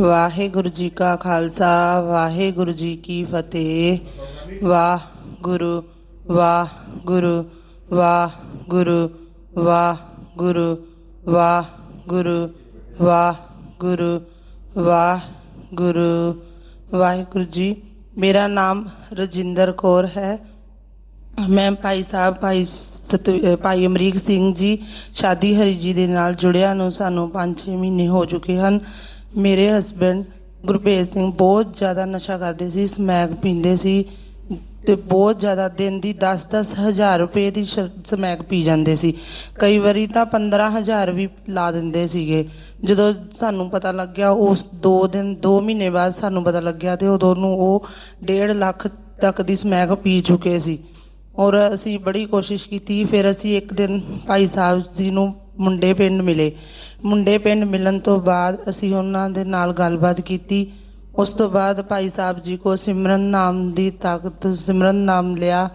ਵਾਹਿਗੁਰੂ ਜੀ ਕਾ ਖਾਲਸਾ, ਵਾਹਿਗੁਰੂ ਜੀ ਕੀ ਫਤਿਹ। ਵਾਹਿਗੁਰੂ ਵਾਹਿਗੁਰੂ ਵਾਹਿਗੁਰੂ ਵਾਹਿਗੁਰੂ ਵਾਹਿਗੁਰੂ ਵਾਹਿਗੁਰੂ ਵਾਹਿਗੁਰੂ। ਵਾਹਿਗੁਰੂ ਜੀ, ਮੇਰਾ ਨਾਮ ਰਜਿੰਦਰ ਕੌਰ ਹੈ। ਮੈਂ ਭਾਈ ਸਾਹਿਬ, ਭਾਈ ਸਤ ਭਾਈ ਅਮਰੀਕ ਸਿੰਘ ਜੀ, ਸ਼ਾਦੀ ਹਰੀ ਜੀ ਦੇ ਨਾਲ ਜੁੜਿਆ ਨੂੰ ਸਾਨੂੰ 5-6 ਮਹੀਨੇ ਹੋ ਚੁੱਕੇ ਹਨ। ਮੇਰੇ ਹਸਬੰਡ ਗੁਰਭੇਜ ਸਿੰਘ ਬਹੁਤ ਜ਼ਿਆਦਾ ਨਸ਼ਾ ਕਰਦੇ ਸੀ, ਸਮੈਕ ਪੀਂਦੇ ਸੀ ਤੇ ਬਹੁਤ ਜ਼ਿਆਦਾ ਦਿਨ ਦੀ 10-10 ਹਜ਼ਾਰ ਰੁਪਏ ਦੀ ਸ਼- ਸਮੈਕ ਪੀ ਜਾਂਦੇ ਸੀ। ਕਈ ਵਾਰੀ ਤਾਂ 15 ਹਜ਼ਾਰ ਵੀ ਲਾ ਦਿੰਦੇ ਸੀਗੇ। ਜਦੋਂ ਸਾਨੂੰ ਪਤਾ ਲੱਗਿਆ ਉਸ 2 ਦਿਨ 2 ਮਹੀਨੇ ਬਾਅਦ ਸਾਨੂੰ ਪਤਾ ਲੱਗਿਆ ਤੇ ਉਦੋਂ ਨੂੰ ਉਹ 1.5 ਲੱਖ ਤੱਕ ਦੀ ਸਮੈਕ ਪੀ ਚੁੱਕੇ ਸੀ। ਔਰ ਅਸੀਂ ਬੜੀ ਕੋਸ਼ਿਸ਼ ਕੀਤੀ, ਫਿਰ ਅਸੀਂ ਇੱਕ ਦਿਨ ਭਾਈ ਸਾਹਿਬ ਜੀ ਨੂੰ ਮੁੰਡੇ ਪਿੰਡ ਮਿਲੇ। ਮੁੰਡੇ ਪਿੰਡ ਮਿਲਣ ਤੋਂ ਬਾਅਦ ਅਸੀਂ ਉਹਨਾਂ ਦੇ ਨਾਲ ਗੱਲਬਾਤ ਕੀਤੀ। ਉਸ ਤੋਂ ਬਾਅਦ ਭਾਈ ਸਾਹਿਬ ਜੀ ਕੋ ਸਿਮਰਨ ਨਾਮ ਦੀ ਤਾਕਤ, ਸਿਮਰਨ ਨਾਮ ਲਿਆ।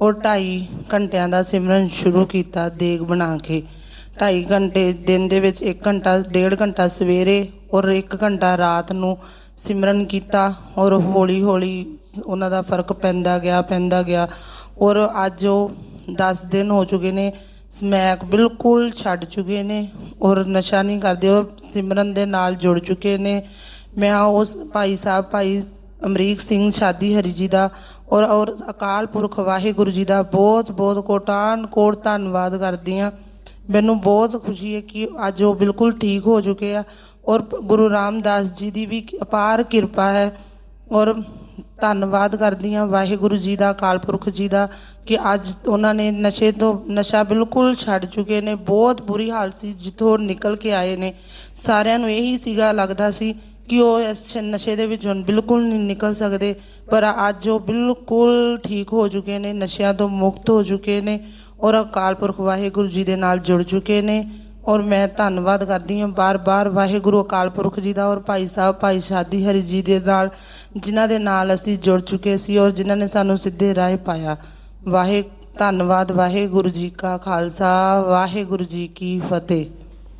ਔਰ 2.5 ਘੰਟਿਆਂ ਦਾ ਸਿਮਰਨ ਸ਼ੁਰੂ ਕੀਤਾ ਦੇਗ ਬਣਾ ਕੇ। 2.5 ਘੰਟੇ, ਦਿਨ ਦੇ ਵਿੱਚ 1 ਘੰਟਾ 1.5 ਘੰਟਾ ਸਵੇਰੇ ਔਰ 1 ਘੰਟਾ ਰਾਤ ਨੂੰ ਸਿਮਰਨ ਕੀਤਾ ਔਰ ਹੌਲੀ ਹੌਲੀ ਉਹਨਾਂ ਦਾ ਫ਼ਰਕ ਪੈਂਦਾ ਗਿਆ ਪੈਂਦਾ ਗਿਆ। ਔਰ ਅੱਜ ਉਹ 10 ਦਿਨ ਹੋ ਚੁੱਕੇ ਨੇ। ਸਮੈਕ ਬਿਲਕੁਲ ਛੱਡ ਚੁੱਕੇ ਨੇ ਔਰ ਨਸ਼ਾ ਨਹੀਂ ਕਰਦੇ ਔਰ ਸਿਮਰਨ ਦੇ ਨਾਲ ਜੁੜ ਚੁੱਕੇ ਨੇ। ਮੈਂ ਉਸ ਭਾਈ ਸਾਹਿਬ, ਭਾਈ ਅਮਰੀਕ ਸਿੰਘ, ਸ਼ਾਦੀ ਹਰੀ ਜੀ ਦਾ ਔਰ ਔਰ ਅਕਾਲ ਪੁਰਖ ਵਾਹਿਗੁਰੂ ਜੀ ਦਾ ਬਹੁਤ ਬਹੁਤ ਕੋਟਾਨ ਕੋਟ ਧੰਨਵਾਦ ਕਰਦੀ ਹਾਂ। ਮੈਨੂੰ ਬਹੁਤ ਖੁਸ਼ੀ ਹੈ ਕਿ ਅੱਜ ਉਹ ਬਿਲਕੁਲ ਠੀਕ ਹੋ ਚੁੱਕੇ ਆ ਔਰ ਗੁਰੂ ਰਾਮਦਾਸ ਜੀ ਦੀ ਵੀ ਅਪਾਰ ਕਿਰਪਾ ਹੈ ਔਰ ਧੰਨਵਾਦ ਕਰਦੀ ਹਾਂ ਵਾਹਿਗੁਰੂ ਜੀ ਦਾ, ਅਕਾਲ ਪੁਰਖ ਜੀ ਦਾ ਕਿ ਅੱਜ ਉਹਨਾਂ ਨੇ ਨਸ਼ੇ ਤੋਂ, ਨਸ਼ਾ ਬਿਲਕੁਲ ਛੱਡ ਚੁੱਕੇ ਨੇ, ਬਹੁਤ ਬੁਰੀ ਹਾਲਤ ਸੀ, ਜਿੱਥੋਂ ਉਹ ਨਿਕਲ ਕੇ ਆਏ ਨੇ। ਸਾਰਿਆਂ ਨੂੰ ਇਹੀ ਸੀਗਾ ਲੱਗਦਾ ਸੀ ਕਿ ਉਹ ਇਸ ਨਸ਼ੇ ਦੇ ਵਿੱਚੋਂ ਬਿਲਕੁਲ ਨਹੀਂ ਨਿਕਲ ਸਕਦੇ, ਪਰ ਅੱਜ ਉਹ ਬਿਲਕੁਲ ਠੀਕ ਹੋ ਚੁੱਕੇ ਨੇ, ਨਸ਼ਿਆਂ ਤੋਂ ਮੁਕਤ ਹੋ ਚੁੱਕੇ ਨੇ ਔਰ ਅਕਾਲ ਪੁਰਖ ਵਾਹਿਗੁਰੂ ਜੀ ਦੇ ਨਾਲ ਜੁੜ ਚੁੱਕੇ ਨੇ। ਔਰ ਮੈਂ ਧੰਨਵਾਦ ਕਰਦੀ ਹਾਂ ਬਾਰ-ਬਾਰ ਵਾਹਿਗੁਰੂ ਅਕਾਲ ਪੁਰਖ ਜੀ ਦਾ ਔਰ ਭਾਈ ਸਾਹਿਬ, ਭਾਈ ਸ਼ਾਦੀ ਹਰੀ ਜੀ ਦੇ ਨਾਲ, ਜਿਨ੍ਹਾਂ ਦੇ ਨਾਲ ਅਸੀਂ ਜੁੜ ਚੁੱਕੇ ਸੀ ਔਰ ਜਿਨ੍ਹਾਂ ਨੇ ਸਾਨੂੰ ਸਿੱਧੇ ਰਾਹ ਪਾਇਆ। ਵਾਹਿ, ਧੰਨਵਾਦ ਵਾਹਿਗੁਰੂ ਜੀ ਕਾ ਖਾਲਸਾ, ਵਾਹਿਗੁਰੂ ਜੀ ਕੀ ਫਤਿਹ।